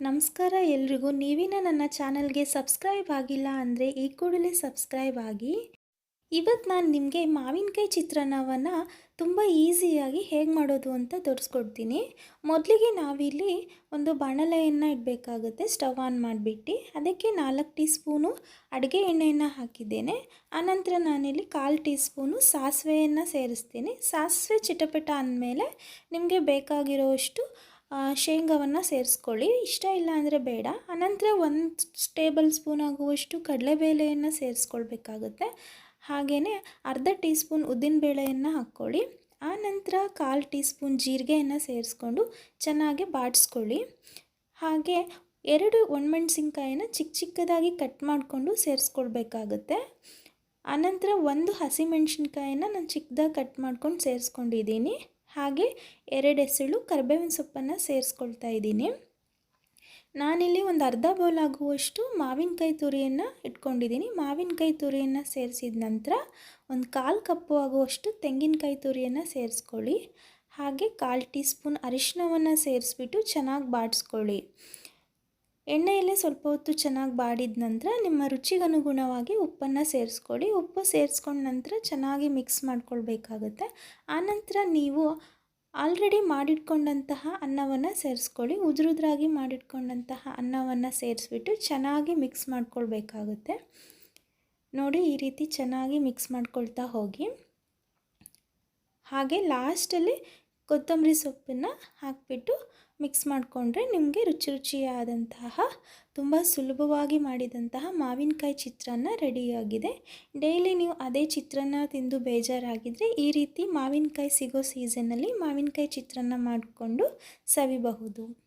ನಮಸ್ಕಾರ ಎಲ್ರಿಗೂ. ನೀವಿನ ನನ್ನ ಚಾನಲ್ಗೆ ಸಬ್ಸ್ಕ್ರೈಬ್ ಆಗಿಲ್ಲ ಅಂದರೆ ಈ ಕೂಡಲೇ ಸಬ್ಸ್ಕ್ರೈಬ್ ಆಗಿ. ಇವತ್ತು ನಾನು ನಿಮಗೆ ಮಾವಿನಕಾಯಿ ಚಿತ್ರಾನ್ನವನ್ನು ತುಂಬ ಈಸಿಯಾಗಿ ಹೇಗೆ ಮಾಡೋದು ಅಂತ ತೋರಿಸ್ಕೊಡ್ತೀನಿ. ಮೊದಲಿಗೆ ನಾವಿಲ್ಲಿ ಒಂದು ಬಾಣಲೆಯನ್ನು ಇಡಬೇಕಾಗುತ್ತೆ, ಸ್ಟವ್ ಆನ್ ಮಾಡಿಬಿಟ್ಟು. ಅದಕ್ಕೆ ನಾಲ್ಕು ಟೀ ಸ್ಪೂನು ಅಡುಗೆ ಎಣ್ಣೆಯನ್ನು ಹಾಕಿದ್ದೇನೆ. ಆನಂತರ ನಾನಿಲ್ಲಿ ಕಾಲು ಟೀ ಸ್ಪೂನು ಸಾಸಿವೆಯನ್ನು ಸೇರಿಸ್ತೀನಿ. ಸಾಸಿವೆ ಚಿಟಪಟ ಅಂದಮೇಲೆ ನಿಮಗೆ ಬೇಕಾಗಿರೋಷ್ಟು ಶೇಂಗಾವನ್ನು ಸೇರಿಸ್ಕೊಳ್ಳಿ. ಇಷ್ಟ ಇಲ್ಲ ಅಂದರೆ ಬೇಡ. ಅನಂತರ ಒಂದು ಟೇಬಲ್ ಸ್ಪೂನ್ ಆಗುವಷ್ಟು ಕಡಲೆಬೇಳೆಯನ್ನು ಸೇರಿಸ್ಕೊಳ್ಬೇಕಾಗುತ್ತೆ. ಹಾಗೆಯೇ ಅರ್ಧ ಟೀ ಸ್ಪೂನ್ ಉದ್ದಿನಬೇಳೆಯನ್ನು ಹಾಕ್ಕೊಳ್ಳಿ. ಆನಂತರ ಕಾಲು ಟೀ ಸ್ಪೂನ್ ಜೀರಿಗೆಯನ್ನು ಸೇರಿಸ್ಕೊಂಡು ಚೆನ್ನಾಗಿ ಬಾಡಿಸ್ಕೊಳ್ಳಿ. ಹಾಗೆ ಎರಡು ಒಣಮೆಣ್ಸಿನ್ಕಾಯಿನ ಚಿಕ್ಕ ಚಿಕ್ಕದಾಗಿ ಕಟ್ ಮಾಡಿಕೊಂಡು ಸೇರಿಸ್ಕೊಳ್ಬೇಕಾಗುತ್ತೆ. ಆನಂತರ ಒಂದು ಹಸಿಮೆಣ್ಸಿನ್ಕಾಯಿನ ನಾನು ಚಿಕ್ಕದಾಗಿ ಕಟ್ ಮಾಡ್ಕೊಂಡು ಸೇರಿಸ್ಕೊಂಡಿದ್ದೀನಿ. ಹಾಗೆ ಎರಡು ಎಸಳು ಕರ್ಬೇವಿನ ಸೊಪ್ಪನ್ನು ಸೇರಿಸ್ಕೊಳ್ತಾ ಇದ್ದೀನಿ. ನಾನಿಲ್ಲಿ ಒಂದು ಅರ್ಧ ಬೌಲ್ ಆಗುವಷ್ಟು ಮಾವಿನಕಾಯಿ ತುರಿಯನ್ನು ಇಟ್ಕೊಂಡಿದ್ದೀನಿ. ಮಾವಿನಕಾಯಿ ತುರಿಯನ್ನು ಸೇರಿಸಿದ ನಂತರ ಒಂದು ಕಾಲು ಕಪ್ಪು ಆಗುವಷ್ಟು ತೆಂಗಿನಕಾಯಿ ತುರಿಯನ್ನು ಸೇರಿಸ್ಕೊಳ್ಳಿ. ಹಾಗೆ ಕಾಲು ಟೀ ಸ್ಪೂನ್ ಅರಿಶಿನವನ್ನು ಸೇರಿಸ್ಬಿಟ್ಟು ಚೆನ್ನಾಗಿ ಬಾಡಿಸ್ಕೊಳ್ಳಿ. ಎಣ್ಣೆಯಲ್ಲೇ ಸ್ವಲ್ಪ ಹೊತ್ತು ಚೆನ್ನಾಗಿ ಬಾಡಿದ ನಂತರ ನಿಮ್ಮ ರುಚಿಗನುಗುಣವಾಗಿ ಉಪ್ಪನ್ನು ಸೇರಿಸ್ಕೊಳ್ಳಿ ಉಪ್ಪು ಸೇರಿಸ್ಕೊಂಡ ನಂತರ ಚೆನ್ನಾಗಿ ಮಿಕ್ಸ್ ಮಾಡ್ಕೊಳ್ಬೇಕಾಗುತ್ತೆ. ಆನಂತರ ನೀವು ಆಲ್ರೆಡಿ ಮಾಡಿಟ್ಕೊಂಡಂತಹ ಅನ್ನವನ್ನು ಸೇರಿಸ್ಕೊಳ್ಳಿ ಉದುರುದ್ರಾಗಿ ಮಾಡಿಟ್ಕೊಂಡಂತಹ ಅನ್ನವನ್ನು ಸೇರಿಸ್ಬಿಟ್ಟು ಚೆನ್ನಾಗಿ ಮಿಕ್ಸ್ ಮಾಡ್ಕೊಳ್ಬೇಕಾಗುತ್ತೆ. ನೋಡಿ, ಈ ರೀತಿ ಚೆನ್ನಾಗಿ ಮಿಕ್ಸ್ ಮಾಡ್ಕೊಳ್ತಾ ಹೋಗಿ. ಹಾಗೆ ಲಾಸ್ಟಲ್ಲಿ ಕೊತ್ತಂಬರಿ ಸೊಪ್ಪನ್ನು ಹಾಕಿಬಿಟ್ಟು ಮಿಕ್ಸ್ ಮಾಡಿಕೊಂಡ್ರೆ ನಿಮಗೆ ರುಚಿ ರುಚಿಯಾದಂತಹ, ತುಂಬ ಸುಲಭವಾಗಿ ಮಾಡಿದಂತಹ ಮಾವಿನಕಾಯಿ ಚಿತ್ರಾನ್ನ ರೆಡಿಯಾಗಿದೆ. ಡೈಲಿ ನೀವು ಅದೇ ಚಿತ್ರಾನ್ನ ತಿಂದು ಬೇಜಾರಾಗಿದ್ದರೆ ಈ ರೀತಿ ಮಾವಿನಕಾಯಿ ಸಿಗೋ ಸೀಸನ್ನಲ್ಲಿ ಮಾವಿನಕಾಯಿ ಚಿತ್ರಾನ್ನ ಮಾಡಿಕೊಂಡು ಸವಿಬಹುದು.